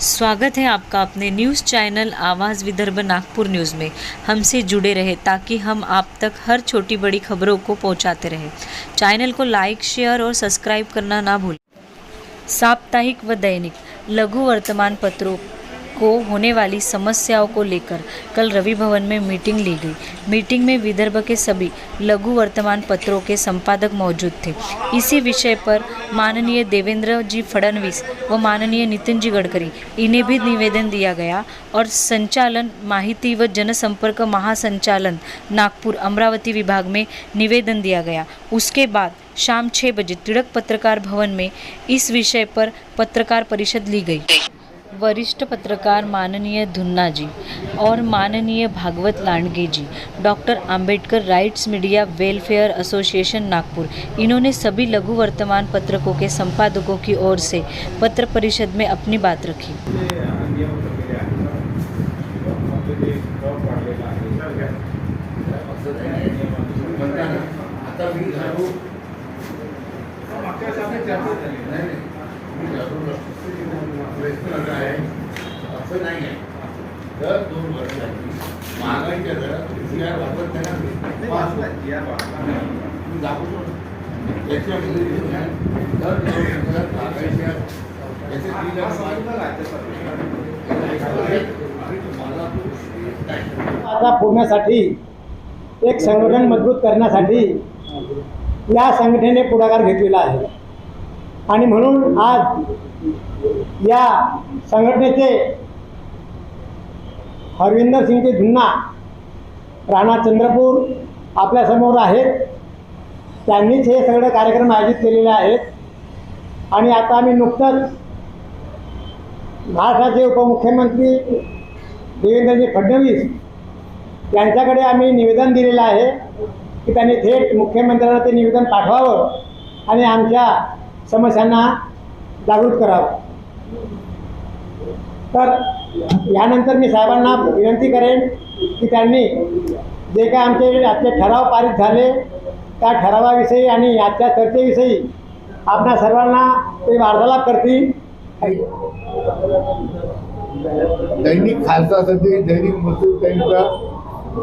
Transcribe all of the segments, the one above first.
स्वागत है आपका अपने न्यूज़ चैनल आवाज़ विदर्भ नागपुर न्यूज़ में। हमसे जुड़े रहे ताकि हम आप तक हर छोटी बड़ी खबरों को पहुंचाते रहें। चैनल को लाइक, शेयर और सब्सक्राइब करना ना भूलें। साप्ताहिक व दैनिक लघु वर्तमान पत्रों को होने वाली समस्याओं को लेकर कल रवि भवन में मीटिंग ली गई। मीटिंग में विदर्भ के सभी लघु वर्तमान पत्रों के संपादक मौजूद थे। इसी विषय पर माननीय देवेंद्र जी फडणवीस व माननीय नितिन जी गडकरी, इन्हें भी निवेदन दिया गया और संचालन, माहिती व जनसंपर्क महासंचालन, नागपुर अमरावती विभाग में निवेदन दिया गया। उसके बाद शाम छः बजे तिड़क पत्रकार भवन में इस विषय पर पत्रकार परिषद ली गई। वरिष्ठ पत्रकार माननीय धुन्ना जी और माननीय Bhagwat Landge ji doctor Ambedkar rights media welfare association Nagpur, इन्होंने सभी लघु वर्तमान पत्रकों के संपादकों की ओर से पत्र परिषद में अपनी बात रखी। आहे असं नाही आहे दोन वर्षांनी महागाईच्या दरात दाखवतो दर दोन महागाईच्या तीन आता फोडण्यासाठी एक संघटन मजबूत करण्यासाठी या संघटनेने पुढाकार घेतलेला आहे. आणि म्हणून आज या संघटनेचे हरविंदर सिंगचे जुन्ना राणा चंद्रपूर आपल्यासमोर आहेत. त्यांनीच हे सगळे कार्यक्रम आयोजित केलेले आहेत. आणि आता आम्ही नुकतंच महाराष्ट्राचे उपमुख्यमंत्री देवेंद्रजी फडणवीस यांच्याकडे आम्ही निवेदन दिलेलं आहे की त्यांनी थेट मुख्यमंत्र्यांना ते निवेदन पाठवावं आणि आमच्या समस्यांना जागृत करावं. तर यानंतर मी साहेबांना विनंती करेन की त्यांनी जे काय आमचे आजचे ठराव पारित झाले त्या ठरावाविषयी आणि आजच्या चर्चेविषयी आपल्या सर्वांना ते वार्तालाप करतील. दैनिक खालसा सदी दैनिक मजदूर त्यांचा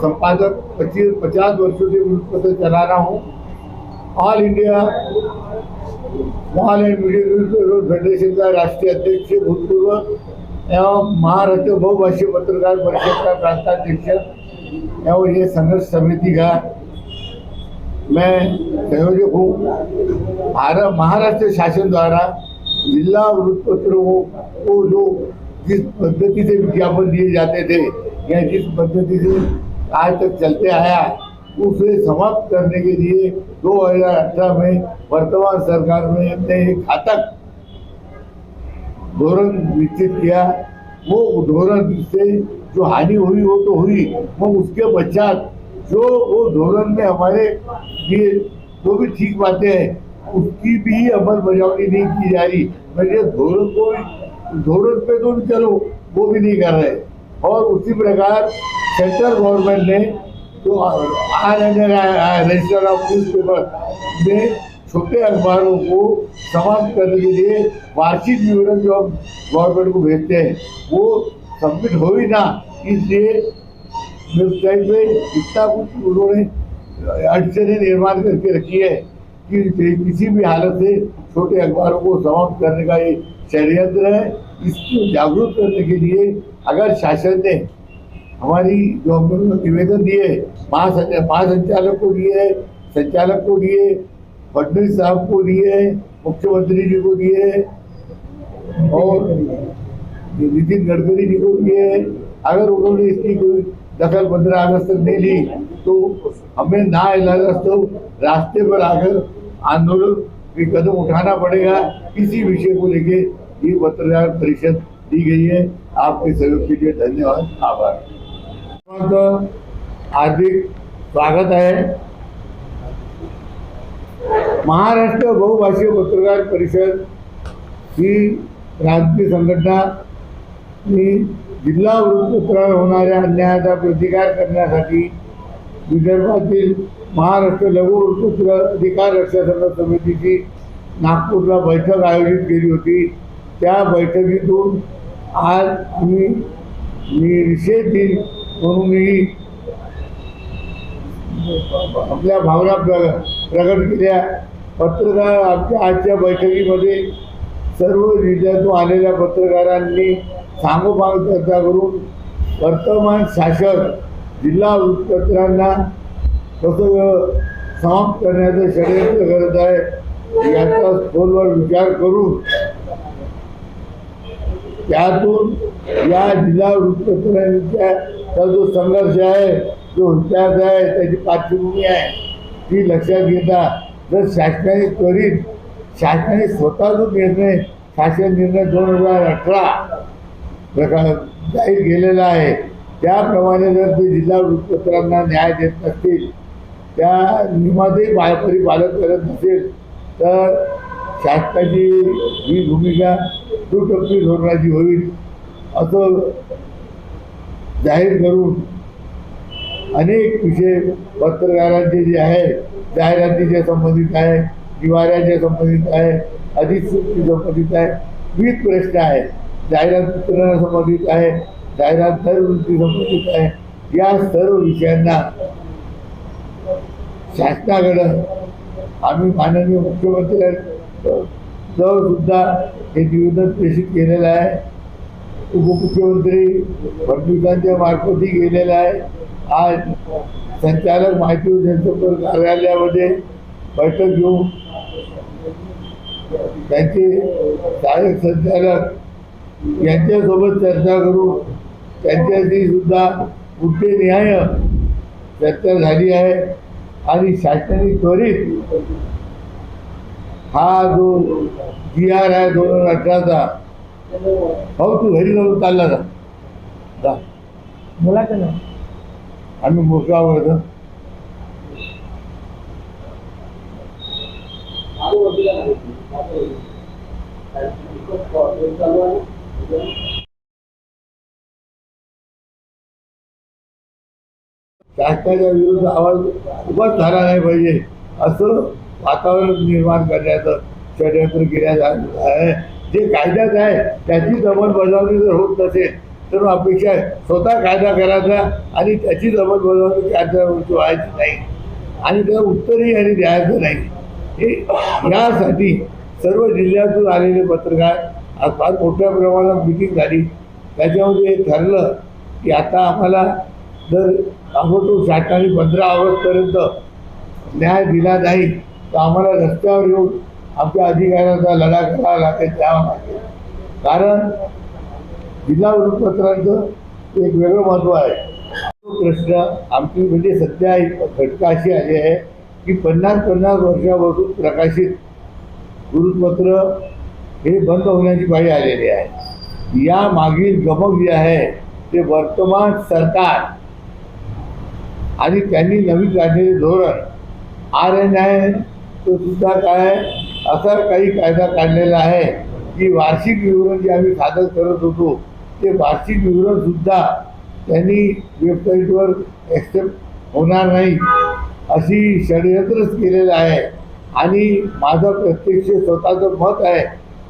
संपादक पच्चीस पचास वर्षों से वृत्तपत्र चला रहा हूँ. ऑल इंडिया महालयन मीडिया फेडरेशनचा राष्ट्रीय अध्यक्ष भूतपूर्व महाराष्ट्र बहुभाषी पत्रकार परिषद प्रांताध्यक्ष. यावर ये संघर्ष समिति का मैं संयोजक हूँ. भारत महाराष्ट्र शासन द्वारा जिला वृत्तपत्रों को जो जिस पद्धति से विज्ञापन दिए जाते थे या जिस पद्धति से आज तक चलते आया उसे समाप्त करने के लिए 2018 में वर्तमान सरकार ने ने एक घातक धोरण निश्चित किया। वो धोरण से जो हानि हुई वो तो हुई मगर उसके पश्चात जो वो धोरण में हमारे लिए जो भी ठीक बातें हैं, उसकी भी अमल बजावनी नहीं की जा रही। मेरे धोरण को धोरण पे तो चलो, वो भी नहीं कर रहे। और उसी प्रकार सेंट्रल गवर्नमेंट ने तो R N register of newspaper में छोटे अखबारों को समाप्त करने के लिए वार्षिक विवरण जो हम गवर्नमेंट को भेजते हैं, वो सबमिट हो ही ना, इसलिए वेबसाइट पे इतना कुछ उन्होंने अड़चने निर्माण करके रखी है कि किसी भी हालत से छोटे अखबारों को समाप्त करने का ये षड्यंत्र है। इसको जागरूक करने के लिए अगर शासन ने हमारी जो हम लोगों ने निवेदन दिए महासंच महासंचालक को दिए, संचालक को दिए, फडणवीस साहब को दिए, मुख्यमंत्री जी को दिए, और नितिन गडकरी जी को दिए। अगर उन्होंने इसकी कोई दखल पंद्रह अगस्त तक नहीं ली तो हमें ना इलाज तो रास्ते पर आकर आंदोलन की कदम उठाना पड़ेगा। इसी विषय को लेके ये पत्रकार परिषद दी गई है। आपके सहयोग के लिए धन्यवाद। आभार। हार्दिक स्वागत आहे. महाराष्ट्र बहुभाषीय पत्रकार परिषद ही राजकीय संघटना ही जिल्हा वृत्तपत्रावर होणाऱ्या अन्यायाचा प्रतिकार करण्यासाठी विदर्भातील महाराष्ट्र लघु वृत्तपत्र अधिकार रक्षासंघ समितीची नागपूरला बैठक आयोजित केली होती. त्या बैठकीतून आज आम्ही नि- निषेध दिन म्हणून मी आपल्या भावना प्रकट केल्या. पत्रकार आमच्या आजच्या बैठकीमध्ये सर्व जिल्ह्यातून आलेल्या पत्रकारांनी सांगोपांग चर्चा करून वर्तमान शासक जिल्हा वृत्तपत्रांना कसं समाप्त करण्याचं षडयंत्र करत आहे. याचा खोलवर विचार करून त्यातून या जिल्हा वृत्तपत्रांच्या तर जो संघर्ष आहे जो इतिहास आहे त्याची पार्श्वभूमी आहे. ती लक्षात घेता जर शासनाने त्वरित शासनाने स्वतः जो निर्णय शासन निर्णय दोन हजार अठरा प्रकार जाहीर केलेला आहे त्याप्रमाणे जर ते जिल्हा वृत्तपत्रांना न्याय देत नसतील त्या नियमातही बाहेर पालन करत नसेल तर शासनाची ही भूमिका दुटप्पी धोरणाची होईल असं जाहीर करून अनेक विषय पत्रकारांचे जे आहे जाहिरातीच्या संबंधित आहे निवाऱ्याच्या संबंधित आहे अधिसूचनेशी संबंधित आहे विविध प्रश्न आहे जाहिरात वितरणा संबंधित आहे जाहिरात दरवृत्ती संबंधित आहे. या सर्व विषयांना शासनाकडं आम्ही माननीय मुख्यमंत्र्यांजवळ सुद्धा हे निवेदन प्रेषित केलेलं आहे. उपमुख्यमंत्री फडणवीसांच्या मार्फतही गेलेला आहे. आज संचालक माहिती व जनसंपर्क कार्यालयामध्ये बैठक घेऊन त्यांचे सहाय्यक संचालक यांच्यासोबत चर्चा करून त्यांच्याशी सुद्धा मुद्देनिहाय चर्चा झाली आहे आणि शासनाने त्वरित हा जो जी आर आहे दोन हजार अठराचा हो तू घरी जाऊन चालला जा. जा. मुलाचं नाही आम्ही मोकावर शासनाच्या विरुद्ध आवाज उभाच झाला नाही पाहिजे. असं वातावरण निर्माण करण्याचं षडयंत्र केल्या जात आहे. जे कायद्यात आहे त्याची अंमलबजावणी जर होत नसेल तर अपेक्षा आहे स्वतः कायदा करायचा आणि त्याचीच अंमलबजावणी कायद्यावरती व्हायची नाही. आणि त्याला उत्तरही आणि द्यायचं नाही. हे यासाठी सर्व जिल्ह्यातून आलेले पत्रकार आज फार मोठ्या प्रमाणात मिटिंग झाली. त्याच्यामध्ये हे ठरलं की आता आम्हाला जर अगोदर साठ आणि पंधरा ऑगस्टपर्यंत न्याय दिला नाही तर आम्हाला रस्त्यावर येऊन आमच्या अधिकाऱ्यांचा लढा करावा लागेल द्यावा लागेल कारण जिल्हा वृत्तपत्रांचं एक वेगळं महत्त्व आहे. तो प्रश्न आमची म्हणजे सध्या एक घटका अशी आली आहे की पन्नास पन्नास वर्षापासून प्रकाशित वृत्तपत्र हे बंद होण्याची पाळी आलेली आहे. या मागील गमक जे आहे ते वर्तमान सरकार आणि त्यांनी नवीन काढलेले धोरण आर एन आय तो सुद्धा काय असा काही कायदा काढलेला आहे की वार्षिक विवरण जे आम्ही सादर करत होतो ते वार्षिक विवरण सुद्धा त्यांनी वेबसाईटवर ॲक्सेप्ट होणार नाही अशी षडयंत्रच केलेलं आहे. आणि माझं प्रत्यक्ष स्वतःचं मत आहे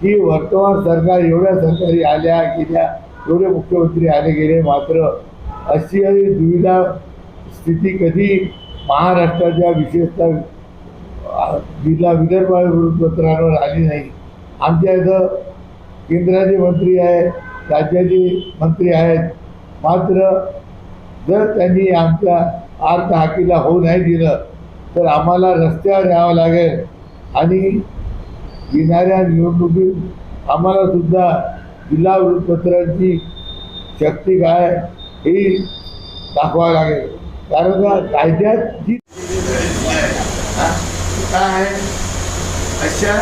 की वर्तमान सरकार एवढ्या सरकारी आल्या गेल्या एवढे मुख्यमंत्री आले गेले मात्र अशी दुविधा स्थिती कधी महाराष्ट्राच्या विशेषतः जिल्हा विदर्भ वृत्तपत्रांवर आली नाही. आमच्या इथं केंद्राचे मंत्री आहेत राज्याचे मंत्री आहेत. मात्र जर त्यांनी आमच्या अर्थ हाकीला होऊ नाही दिलं तर आम्हाला रस्त्यावर यावं लागेल. आणि येणाऱ्या निवडणुकीत आम्हाला सुद्धा जिल्हा वृत्तपत्रांची शक्ती काय ही दाखवावं लागेल. कारण का कायद्यात जी काय अशा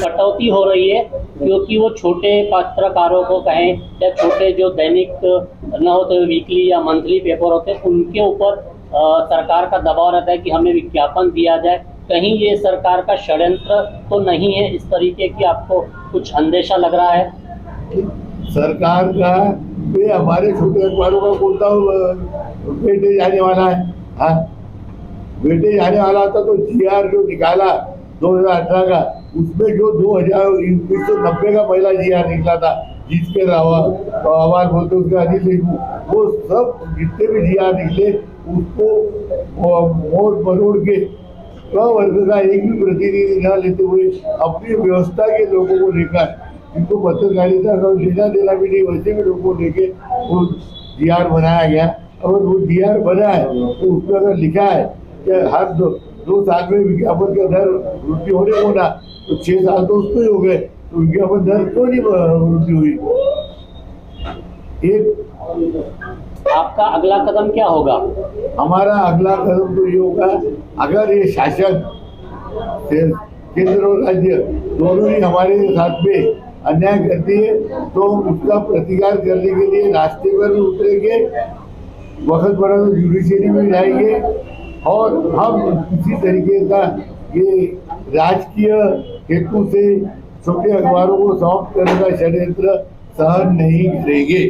कटौती हो रही है क्योंकि वो छोटे पत्रकारों को कहें या छोटे जो दैनिक न होते हुए वीकली या मंथली पेपर होते हैं उनके ऊपर सरकार का दबाव रहता है कि हमें विज्ञापन दिया जाए। कहीं ये सरकार का षड्यंत्र तो नहीं है इस तरीके की आपको कुछ अंदेशा लग रहा है? सरकार का ये हमारे छोटे अखबारों का सा बेटे जाने वाला है। हाँ। बेटे जाने वाला था तो जी आर जो निकाला दो हज़ार अठारह का, उसमें जो 2000 उन्नीस सौ नब्बे का पहला जीआर निकला था, जिसके अलावा आवाज़ बोलते उसके अनिल देशमुख, वो सब जितने भी जीआर निकले, उसको मोड़ मरोड़ के वर्ग का एक भी प्रतिनिधि न लेते हुए अपनी व्यवस्था के लोगों को लेकर, जिनको पत्रकारिता का लेना देना भी नहीं, वैसे भी लोगों को लेके वो जी बनाया गया। अगर वो जी बना है तो उसमें अगर लिखा है कि हर दो, दो साल में विज्ञापन का दर वृद्धि होने को ना तो छह साल तो उसको ही हो गए तो विज्ञापन दर क्यों नहीं वृद्धि हुई? एक आपका अगला कदम क्या होगा? हमारा अगला कदम तो ये होगा अगर ये शासन केंद्र और राज्य दोनों ही हमारे साथ में अन्याय करती है तो उसका प्रतिकार करने के लिए रास्ते पर भी उतरेंगे वक्त तो जुडिशरी में जाएँगे और हम इसी तरीके का ये राजकीय हेतु से छोटे अखबारों को सौंप करने का षड्यंत्र सहन नहीं करेंगे।